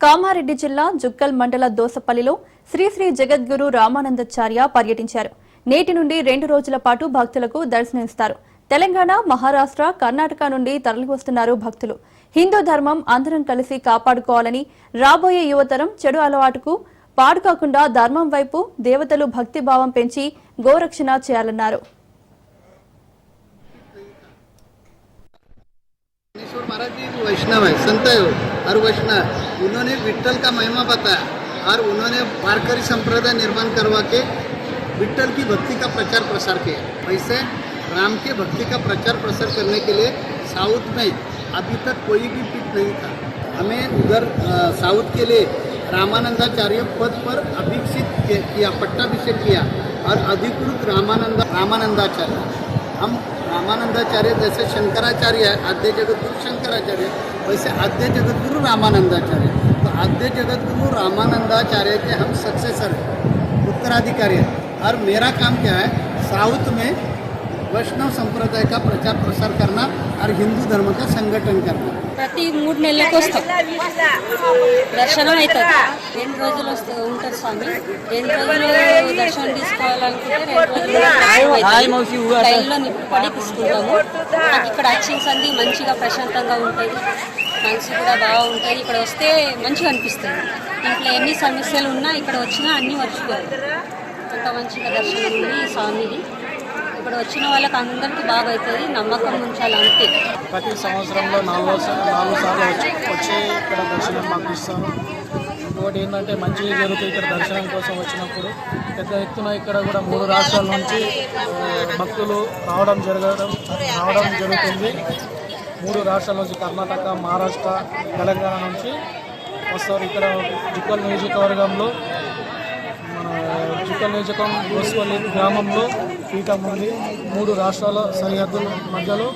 కామారెడ్డి జిల్లా జుక్కల్ మండల దోసపల్లిలో శ్రీ శ్రీ జగద్గురు రామానందాచార్య పర్యటించారు నేటి నుండి రెండు రోజుల పాటు భక్తులకు దర్శనమిస్తారు తెలంగాణ మహారాష్ట్ర కర్ణాటక నుండి తరలివస్తున్నారు భక్తులు హిందూ ధర్మం అందరం కలిసి కాపాడుకోవాలని రాబోయే యువతరం చెడు అలవాటుకు పాడుకోకుండా ధర్మం వైపు దేవతలు భక్తి భావం పెంచి గోరక్షణ చేయాలన్నారు ज्ञानेश्वर महाराज जी वैष्णव है संत है और वैष्णव। उन्होंने विट्ठल का महिमा बताया और उन्होंने वारकरी संप्रदाय निर्माण करवा के विट्ठल की भक्ति का प्रचार प्रसार किया। वैसे राम के भक्ति का प्रचार प्रसार करने के लिए साउथ में अभी तक कोई भी पीठ नहीं था। हमें उधर साउथ के लिए रामानंदाचार्य पद पर अभिक्षित किया, पट्टाभिषेक किया और अधिकृत रामानंद, रामानंदाचार्य। हम रामानंदाचार्य, जैसे शंकराचार्य है, आद्य जगतगुरु शंकराचार्य, वैसे आद्य जगतगुरु रामानंदाचार्य तो आद्य जगतगुरु रामानंदाचार्य के हम सक्सेसर हैं, उत्तराधिकारी हैं। और मेरा काम क्या है, साउथ में वैष्णव संप्रदाय का प्रचार प्रसार करना और हिंदू धर्म का संगठन करना ప్రతి మూడు నెలలకు వస్తాం దర్శనం అవుతుంది రెండు రోజులు వస్తూ ఉంటారు స్వామి రెండు రోజులు దర్శనం తీసుకోవాలనుకుంటే రెండు రోజులు లైన్లో నిప్పుపడి తీసుకుంటాము నాకు ఇక్కడ వచ్చిన సంది మంచిగా ప్రశాంతంగా ఉంటుంది మనసు కూడా బాగుంటుంది ఇక్కడ వస్తే మంచిగా అనిపిస్తుంది ఇంట్లో ఎన్ని సమస్యలు ఉన్నా ఇక్కడ వచ్చినా అన్నీ మర్చిపోతారు అంత మంచిగా దర్శనం ఉంది ఈ స్వామిది ఇక్కడ వచ్చిన వాళ్ళకి అందరికీ బాగా అవుతుంది నమ్మకం ఉంచాలి అంతే. ప్రతి సంవత్సరంలో నాలుగో నాలుగు సార్లు వచ్చి వచ్చి ఇక్కడ దర్శనం మాకు ఇంకోటి ఏంటంటే మంచి జరుగుతుంది ఇక్కడ దర్శనం కోసం వచ్చినప్పుడు. పెద్ద ఎత్తున ఇక్కడ కూడా మూడు రాష్ట్రాల నుంచి భక్తులు రావడం జరగడం రావడం జరుగుతుంది. మూడు రాష్ట్రాల నుంచి కర్ణాటక మహారాష్ట్ర తెలంగాణ నుంచి వస్తారు ఇక్కడ జుక్కల్ నియోజకవర్గంలో. మన జుక్కల్ నియోజకవర్గం గోస్పల్లి గ్రామంలో పీఠం ఉంది మూడు రాష్ట్రాల సరిహద్దుల మధ్యలో